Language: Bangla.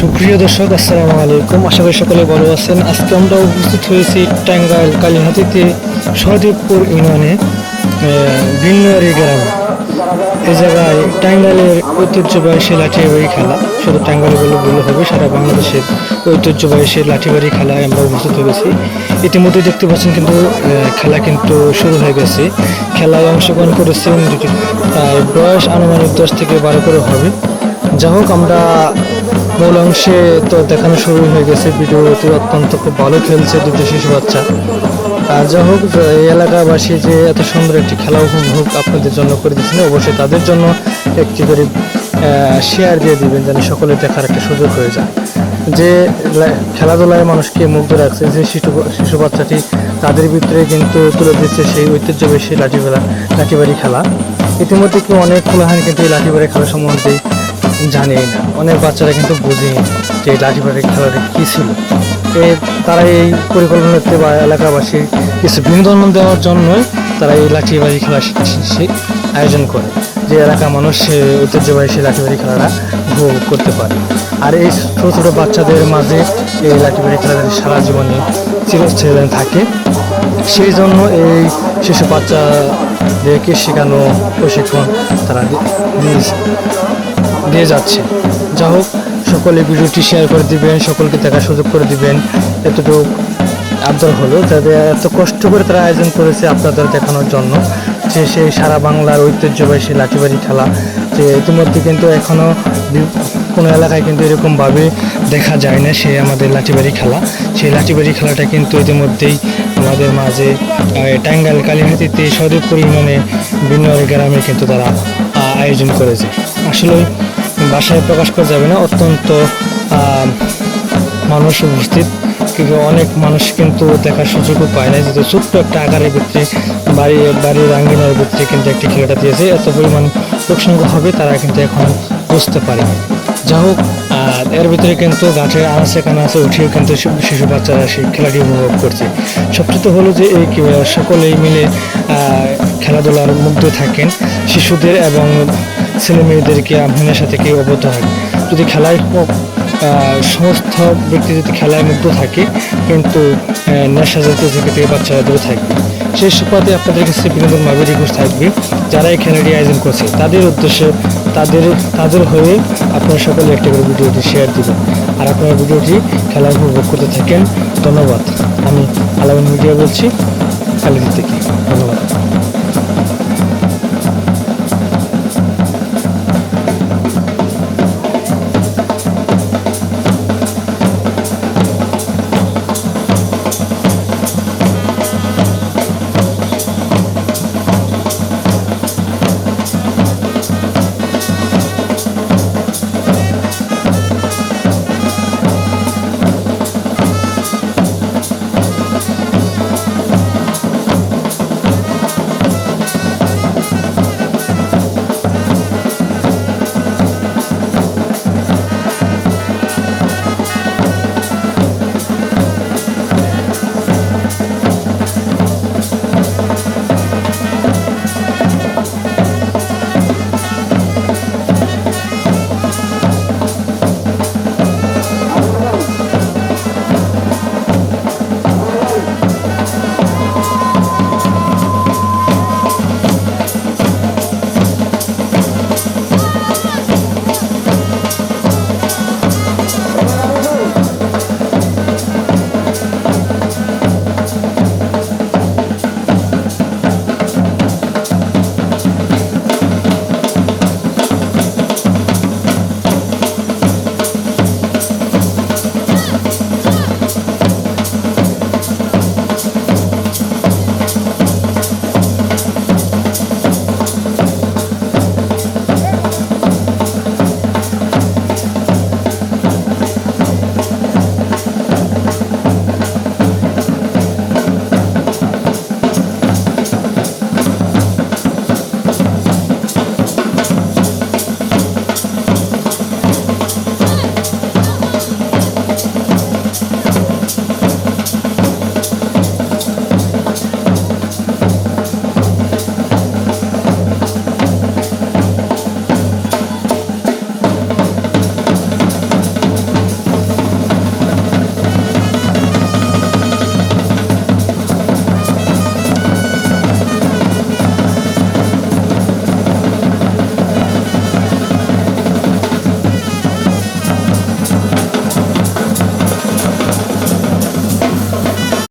সুপ্রিয় দর্শক, আসসালামু আলাইকুম। আশা করি সকলে ভালো আছেন। আজকে আমরা উপস্থিত হয়েছি টাঙ্গাইল কালীহাতিতে সহদেবপুর ইউনিয়নে ভিন্নয়ারি গ্রামে। এই জায়গায় টাঙ্গাইলের ঐতিহ্যবাহী সে লাঠিবাড়ি খেলা, শুধু টাঙ্গাইল বলে বলে হবে, সারা বাংলাদেশের ঐতিহ্যবাহী সে লাঠিবাড়ি খেলায় আমরা উপস্থিত হয়েছি। ইতিমধ্যে দেখতে পাচ্ছেন কিন্তু খেলা কিন্তু শুরু হয়ে গেছে। খেলায় অংশগ্রহণ করেছেন প্রায় বয়স আনুমানিক দশ থেকে বারো করে হবে। যা হোক, আমরা মূল অংশে তো দেখানো শুরু হয়ে গেছে। ভিডিওতে অত্যন্ত খুব ভালো খেলছে দুটো শিশু বাচ্চা। আর যা হোক, এই এলাকাবাসী যে এত সুন্দর একটি খেলা উপভোগ আপনাদের জন্য করে দিচ্ছেন, অবশ্যই তাদের জন্য একটি করে শেয়ার দিয়ে দিবেন যেন সকলে দেখার একটা সুযোগ হয়ে যায়। যে খেলাধুলায় মানুষকে মুগ্ধ রাখছে, যে শিশু শিশু বাচ্চাটি তাদের ভিতরে কিন্তু তুলে দিচ্ছে সেই ঐতিহ্যবাহী সেই লাঠি খেলা লাঠিবাড়ি খেলা। ইতিমধ্যে কি অনেক খোলাহানি কিন্তু এই লাঠিবাড়ি খেলা সম্বন্ধে জানেই না। অনেক বাচ্চারা কিন্তু বোঝেই না যে এই লাঠিবাড়ি খেলাটা কী ছিল। তারা এই পরিকল্পনাতে বা এলাকাবাসী কিছু বিনোদন দেওয়ার জন্যই তারা এই লাঠিবাড়ি খেলা আয়োজন করে, যে এলাকার মানুষ ঐতিহ্যবাহী সেই লাঠিবাড়ি খেলাটা উপভোগ করতে পারে। আর এই ছোটো ছোটো বাচ্চাদের মাঝে এই লাঠিবাড়ি খেলাটা সারা জীবনে চিরস্থায়ী থাকে। সেই জন্য এই শিশু বাচ্চাদেরকে শেখানো প্রশিক্ষণ তারা দিয়েছে। দিয়ে যাচ্ছে। যা হোক সকলে ভিডিওটি শেয়ার করে দিবেন সকলকে দেখার সুযোগ করে দিবেন। এতটুকু আবদার হলো। তাদের এত কষ্ট করে তারা আয়োজন করেছে আপনাদের দেখানোর জন্য যে সেই সারা বাংলার ঐতিহ্যবাহী সেই লাঠিবাড়ি খেলা যে ইতিমধ্যে কিন্তু এখনও কোনো এলাকায় কিন্তু এরকমভাবে দেখা যায় না সে আমাদের লাঠিবাড়ি খেলা সেই লাঠিবাড়ি খেলাটা কিন্তু ইতিমধ্যেই আমাদের মাঝে আহ, টাঙ্গাইল কালীহাতিতে সদীপ পরিমাণে ভিন্ন গ্রামে কিন্তু তারা আয়োজন করেছে। আসলে ভাষায় প্রকাশ করা যাবে না। অত্যন্ত মানুষ উপস্থিত। কিন্তু অনেক মানুষ কিন্তু দেখার সুযোগও পায় না যেহেতু ছোট্ট একটা আকারের ভিত্তি, বাড়ি, বাড়ির আঙ্গিনার ভিত্তি কিন্তু একটি খেলাটা দিয়েছে। এত পরিমাণ লোকসংখ্য হবে তারা কিন্তু এখন বুঝতে পারে যা হোক এর ভিতরে কিন্তু গাছের আনাচে কানাচে উঠেও কিন্তু শিশু বাচ্চারা সেই খেলাটি উপভোগ করছে। সবচেয়ে হলো যে এই সকলেই মিলে খেলাধুলার মুগ্ধ থাকেন শিশুদের এবং ছেলে মেয়েদেরকে আহ্বানের সাথে কেউ অবদ্ধ হয় যদি খেলায় সমস্ত ব্যক্তি যদি খেলায় মুগ্ধ থাকে, কিন্তু নেশা জাতীয় ঝুঁকি থেকে বাচ্চারা দূরে থাকবে সেই সুপাতে আপনাদের কাছে বিনোদন ভাবে রিকোয়েস্ট থাকবে। যারা এই খেলাটি আয়োজন করছে, তাদের উদ্দেশ্যে, তাদের তাদের হয়ে আপনারা সকলে একটা করে ভিডিওটি শেয়ার দিবেন। আর আপনারা ভিডিওটি খেলা উপভোগ করতে থাকেন, ধন্যবাদ। আমি আলামিন মিডিয়া বলছি কালিদি থেকে ধন্যবাদ।